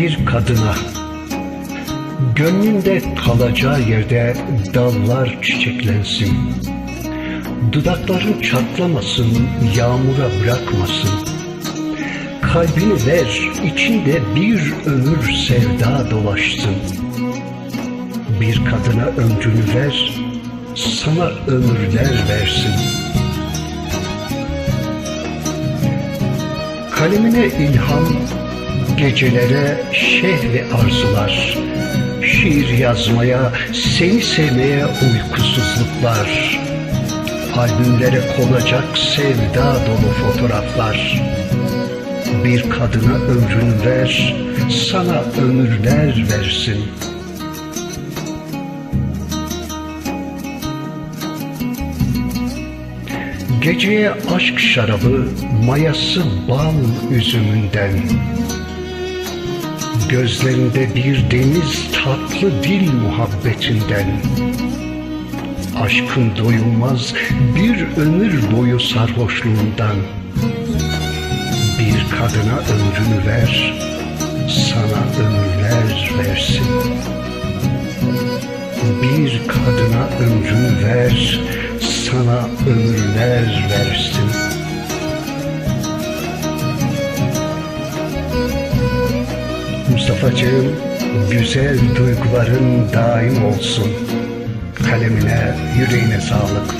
bir kadına. Gönlünde kalacağı yerde dallar çiçeklensin. Dudakların çatlamasın, yağmura bırakmasın. Kalbini ver, içinde bir ömür sevda dolaşsın. Bir kadına ömrünü ver, sana ömürler versin. Kalemine ilham, gecelere şehri arzular. Şiir yazmaya, seni sevmeye uykusuzluklar. Albümlere konacak sevda dolu fotoğraflar. Bir kadına ömrünü ver, sana ömürler versin. Geceye aşk şarabı, mayası bal üzümünden. Gözlerinde bir deniz tatlı dil muhabbetinden. Aşkın doyulmaz bir ömür boyu sarhoşluğundan. Bir kadına ömrünü ver, sana ömürler versin. Bir kadına ömrünü ver, Mustafa'cığım, güzel duyguların daim olsun. Kalemine, yüreğine sağlık.